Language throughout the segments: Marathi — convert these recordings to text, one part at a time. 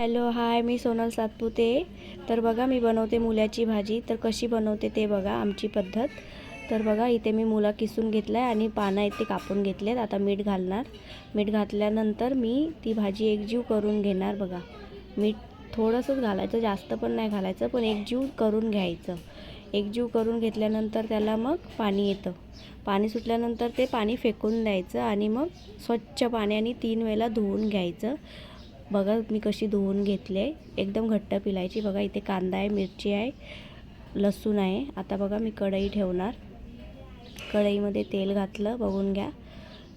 हॅलो हाय मी सोनल सातपुते. तर बघा मी बनवते मुल्याची भाजी. तर कशी बनवते ते बघा आमची पद्धत. तर बघा इथे मी मुला किसून घेतला आहे आणि पानं इथे कापून घेतलेत. आता मीठ घालणार. मीठ घातल्यानंतर मी ती भाजी एकजीव करून घेणार बघा. मीठ थोडंसंच घालायचं जास्त पण नाही घालायचं पण एकजीव करून घ्यायचं. एकजीव करून घेतल्यानंतर त्याला मग पाणी येतं. पाणी सुटल्यानंतर ते पाणी फेकून द्यायचं आणि मग स्वच्छ पाण्याने तीन वेळेला धुवून घ्यायचं. बघा मी कशी धुवून घेतले एकदम घट्ट पिलायची. बघा इथे कांदा आहे मिरची आहे लसूण आहे. आता बघा मी कढई ठेवणार. कढईमध्ये तेल घातलं बघून घ्या.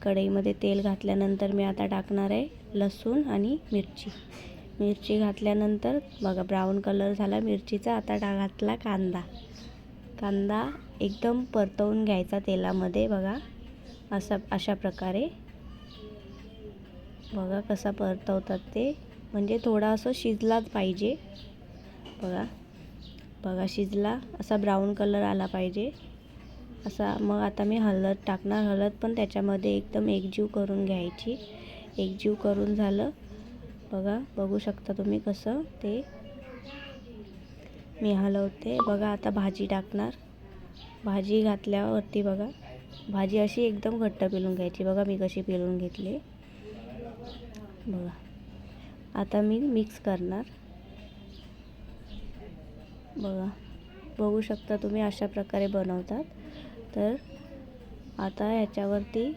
कढईमध्ये तेल घातल्यानंतर मी आता टाकणार आहे लसूण आणि मिरची. मिरची घातल्यानंतर बघा ब्राऊन कलर झाला. मिरचीचा आता टा घातला कांदा. कांदा एकदम परतवून घ्यायचा तेलामध्ये बघा. असा अशा प्रकारे. बघा कसा परतवतात ते. म्हणजे थोडा असं शिजलाच पाहिजे. बघा. बघा शिजला. असा ब्राऊन कलर आला पाहिजे. असा मग आता मी हळद टाकणार. हळद पण त्याच्यामध्ये एकदम एकजीव करून घ्यायची. एकजीव करून झालं. बघा. बघू शकता तुम्ही कसं ते. मी हलवते. बघा आता भाजी टाकणार. भाजी घातल्यावरती बघा. भाजी अशी एकदम घट्ट पिळून घ्यायची. बघा मी कशी पिळून घेतली. बघा. आता मी मिक्स करणार. बघा. बघू शकता तुम्ही अशा प्रकारे बनवतात. तर आता ह्याच्यावरती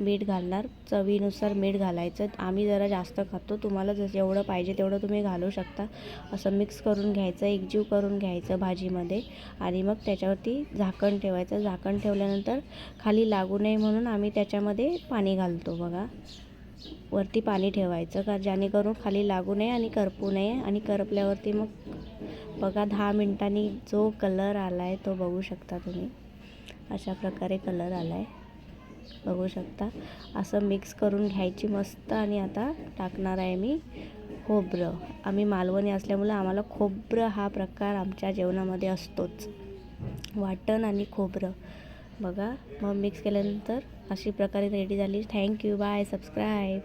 मीठ घालणार. चवीनुसार मीठ घालायचं. आम्ही जरा जास्त खातो. तुम्हाला जसं जेवढं पाहिजे तेवढं तुम्ही घालू शकता. असं मिक्स करून घ्यायचं एकजीव करून घ्यायचं भाजीमध्ये. आणि मग त्याच्यावरती झाकण ठेवायचं. झाकण ठेवल्यानंतर खाली लागू नये म्हणून आम्ही त्याच्यामध्ये पाणी घालतो बघा. वरती पाणी ठेवायचं का जेणेकरून खाली लागू नये आणि करपू नये. आणि करपल्यावरती मग बघा दहा मिनटांनी जो कलर आला आहे तो बघू शकता तुम्ही. अशा प्रकारे कलर आला आहे बघू शकता. असं मिक्स करून घ्यायची मस्त आणि आता टाकणार आहे मी खोबरं. आम्ही मालवणी असल्यामुळे आम्हाला खोबरं हा प्रकार आमच्या जेवणामध्ये असतोच. वाटण आणि खोबरं. बघा मग मिक्स केल्यानंतर अशी प्रकारे रेडी झाली. Thank you bye subscribe